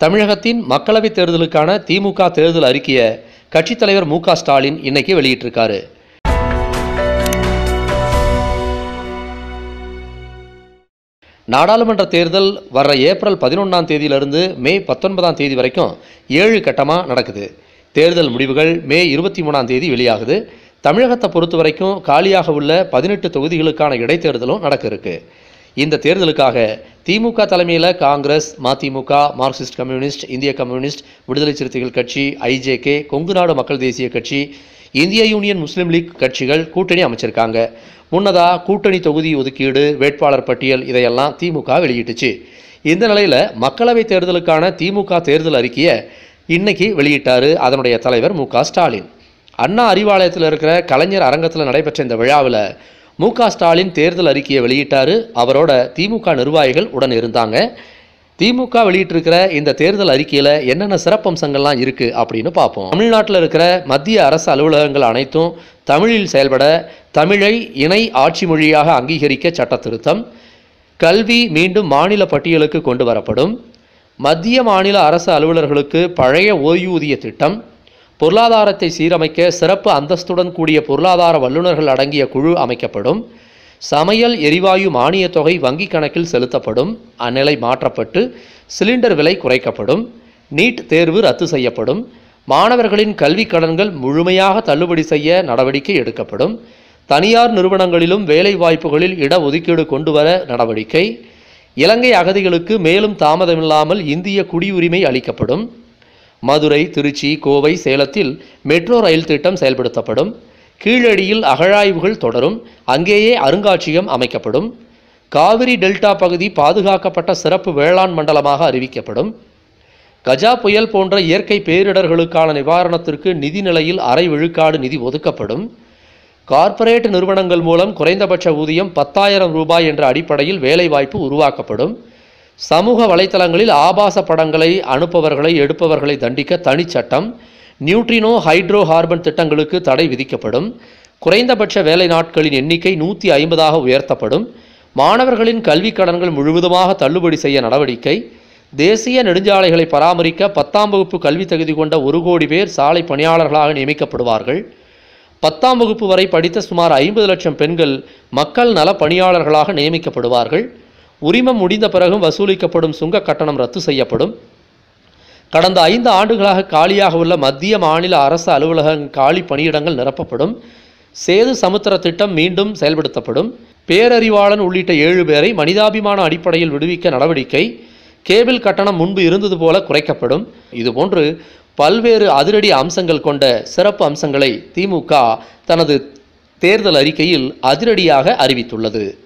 தமிழகத்தின் மக்களவைத் தேர்தலுக்கான திமுக தேர்தல் அறிக்கையை கட்சித் தலைவர் மு க ஸ்டாலின் இன்னைக்கு வெளியிட்டிருக்காரு. நாடாளுமன்ற தேர்தல் வர்ற ஏப்ரல் பதினொன்றாம் தேதியிலிருந்து மே பத்தொன்பதாம் தேதி வரைக்கும் ஏழு கட்டமாக நடக்குது. தேர்தல் முடிவுகள் மே இருபத்தி மூணாம் தேதி வெளியாகுது. தமிழகத்தை பொறுத்த வரைக்கும் காலியாக உள்ள பதினெட்டு தொகுதிகளுக்கான இடைத்தேர்தலும் நடக்க இருக்கு இந்த தேர்தலுக்காக திமுக தலைமையில் காங்கிரஸ் மதிமுக மார்க்சிஸ்ட் கம்யூனிஸ்ட் இந்திய கம்யூனிஸ்ட் விடுதலை சிறுத்தைகள் கட்சி ஐஜேகே கொங்கு நாடு மக்கள் தேசிய கட்சி இந்திய யூனியன் முஸ்லீம் லீக் கட்சிகள் கூட்டணி அமைச்சிருக்காங்க. முன்னதாக கூட்டணி தொகுதி ஒதுக்கீடு வேட்பாளர் பட்டியல் இதையெல்லாம் திமுக வெளியிட்டுச்சு. இந்த நிலையில் மக்களவைத் தேர்தலுக்கான திமுக தேர்தல் அறிக்கையை இன்னைக்கு வெளியிட்டார் அதனுடைய தலைவர் மு க ஸ்டாலின். அண்ணா அறிவாலயத்தில் இருக்கிற கலைஞர் அரங்கத்தில் நடைபெற்ற இந்த விழாவில் மு ஸ்டாலின் தேர்தல் அறிக்கையை வெளியிட்டார். அவரோட திமுக நிர்வாகிகள் உடன் இருந்தாங்க. திமுக வெளியிட்டிருக்கிற இந்த தேர்தல் அறிக்கையில் என்னென்ன சிறப்பம்சங்கள்லாம் இருக்குது அப்படின்னு பார்ப்போம். தமிழ்நாட்டில் இருக்கிற மத்திய அரசு அலுவலகங்கள் அனைத்தும் தமிழில் செயல்பட தமிழை இணை ஆட்சி மொழியாக அங்கீகரிக்க சட்ட திருத்தம் கல்வி மீண்டும் மாநில பட்டியலுக்கு கொண்டு வரப்படும் மத்திய மாநில அரசு அலுவலர்களுக்கு பழைய ஓய்வூதிய திட்டம் பொருளாதாரத்தை சீரமைக்க சிறப்பு அந்தஸ்துடன் கூடிய பொருளாதார வல்லுநர்கள் அடங்கிய குழு அமைக்கப்படும். சமையல் எரிவாயு மானியத் தொகை வங்கி கணக்கில் செலுத்தப்படும். அந்நிலை மாற்றப்பட்டு சிலிண்டர் விலை குறைக்கப்படும். நீட் தேர்வு ரத்து செய்யப்படும். மாணவர்களின் கல்விக் கடன்கள் முழுமையாக தள்ளுபடி செய்ய நடவடிக்கை எடுக்கப்படும். தனியார் நிறுவனங்களிலும் வேலை வாய்ப்புகளில் இடஒதுக்கீடு கொண்டு வர நடவடிக்கை. இலங்கை அகதிகளுக்கு மேலும் தாமதமில்லாமல் இந்திய குடியுரிமை அளிக்கப்படும். மதுரை திருச்சி கோவை சேலத்தில் மெட்ரோ ரயில் திட்டம் செயல்படுத்தப்படும். கீழடியில் அகழாய்வுகள் தொடரும். அங்கேயே அருங்காட்சியகம் அமைக்கப்படும். காவிரி டெல்டா பகுதி பாதுகாக்கப்பட்ட சிறப்பு வேளாண் மண்டலமாக அறிவிக்கப்படும். கஜா புயல் போன்ற இயற்கை பேரிடர்களுக்கான நிவாரணத்திற்கு நிதி நிலையில் அரை விழுக்காடு நிதி ஒதுக்கப்படும். கார்ப்பரேட் நிறுவனங்கள் மூலம் குறைந்தபட்ச ஊதியம் பத்தாயிரம் ரூபாய் என்ற அடிப்படையில் வேலைவாய்ப்பு உருவாக்கப்படும். சமூக வலைத்தளங்களில் ஆபாச படங்களை அனுப்பவர்களை எடுப்பவர்களை தண்டிக்க தனிச்சட்டம் நியூட்ரினோ ஹைட்ரோ ஹார்பன் திட்டங்களுக்கு தடை விதிக்கப்படும். குறைந்தபட்ச வேலை நாட்களின் எண்ணிக்கை நூற்றி ஐம்பதாக உயர்த்தப்படும். மாணவர்களின் கல்விக் கடன்கள் முழுவதுமாக தள்ளுபடி செய்ய நடவடிக்கை. தேசிய நெடுஞ்சாலைகளை பராமரிக்க பத்தாம் வகுப்பு கல்வி தகுதி கொண்ட ஒரு கோடி பேர் சாலை பணியாளர்களாக நியமிக்கப்படுவார்கள். பத்தாம் வகுப்பு வரை படித்த சுமார் ஐம்பது லட்சம் பெண்கள் மக்கள் நல பணியாளர்களாக நியமிக்கப்படுவார்கள். உரிமம் முடிந்த பிறகும் வசூலிக்கப்படும் சுங்க கட்டணம் ரத்து செய்யப்படும். கடந்த ஐந்து ஆண்டுகளாக காலியாக உள்ள மத்திய மாநில அரசு அலுவலக காலி பணியிடங்கள் நிரப்பப்படும். சேது சமுத்திர திட்டம் மீண்டும் செயல்படுத்தப்படும். பேரறிவாளன் உள்ளிட்ட ஏழு பேரை மனிதாபிமான அடிப்படையில் விடுவிக்க நடவடிக்கை. கேபிள் கட்டணம் முன்பு இருந்தது போல குறைக்கப்படும். இதுபோன்று பல்வேறு அதிரடி அம்சங்கள் கொண்ட சிறப்பு அம்சங்களை திமுக தனது தேர்தல் அறிக்கையில் அதிரடியாக அறிவித்துள்ளது.